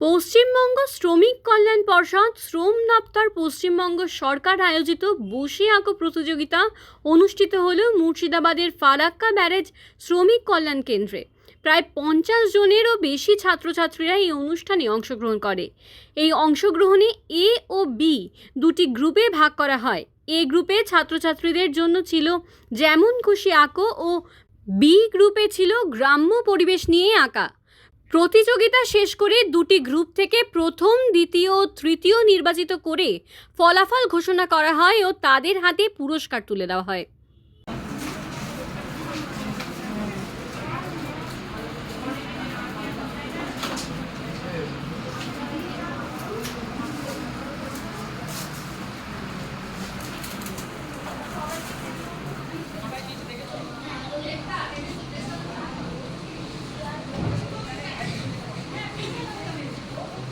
পশ্চিমবঙ্গ শ্রমিক কল্যাণ পর্ষদ, শ্রম দপ্তর, পশ্চিমবঙ্গ সরকার আয়োজিত বসে আঁকো প্রতিযোগিতা অনুষ্ঠিত হল মুর্শিদাবাদের ফারাক্কা ব্যারেজ শ্রমিক কল্যাণ কেন্দ্রে। প্রায় পঞ্চাশ জনেরও বেশি ছাত্রছাত্রীরা এই অনুষ্ঠানে অংশগ্রহণ করে। এই অংশগ্রহণে এ ও বি দুটি গ্রুপে ভাগ করা হয়। এ গ্রুপে ছাত্রছাত্রীদের জন্য ছিল যেমন খুশি আঁকো ও বি গ্রুপে ছিল গ্রাম্য পরিবেশ নিয়ে আঁকা। প্রতিযোগিতা শেষ করে দুটি গ্রুপ থেকে প্রথম, দ্বিতীয় তৃতীয় নির্বাচিত করে ফলাফল ঘোষণা করা হয় ও তাদের হাতে পুরস্কার তুলে দেওয়া হয়।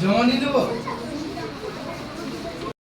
জমা নিয়ে দেবো?